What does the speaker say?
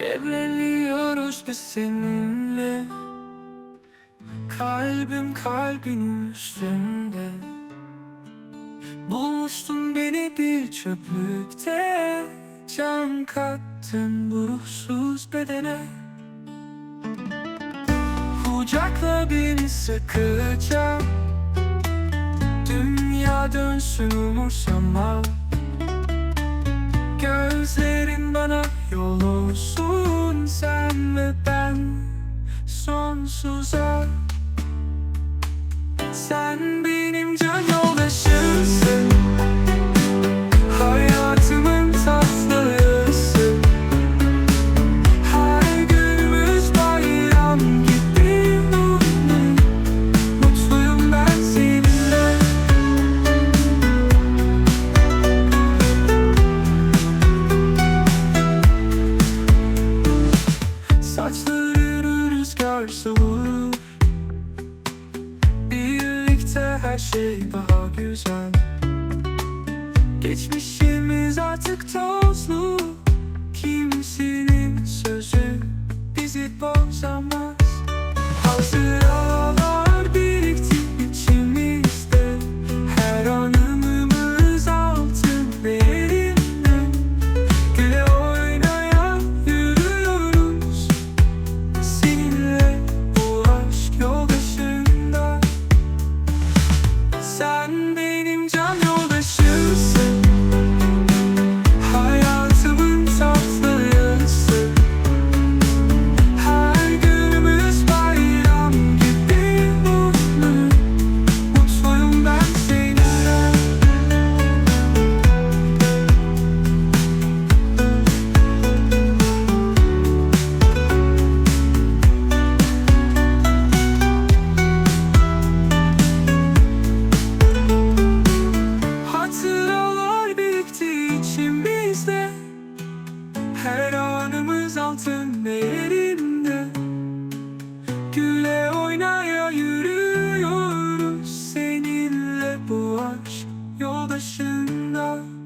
Evriliyoruz biz seninle. Kalbim kalbin üstünde. Bulmuştun beni bir çöplükte. Can kattın bu ruhsuz bedene. Kucakla beni sıkıca. Dünya dönsün umursama Gözlerin sonsuza Sen benim can yoldaşımsın. Hayatımın tatlısın. Her günümüz bayram gibi mutlu. Mutluyum ben seninle. Saçlarını rüzgar savurur her şey daha güzel. Geçmişimiz artık tozlu Sen benim can gitme yerinde Güle oynaya yürüyoruz Seninle bu aşk yoldaşında.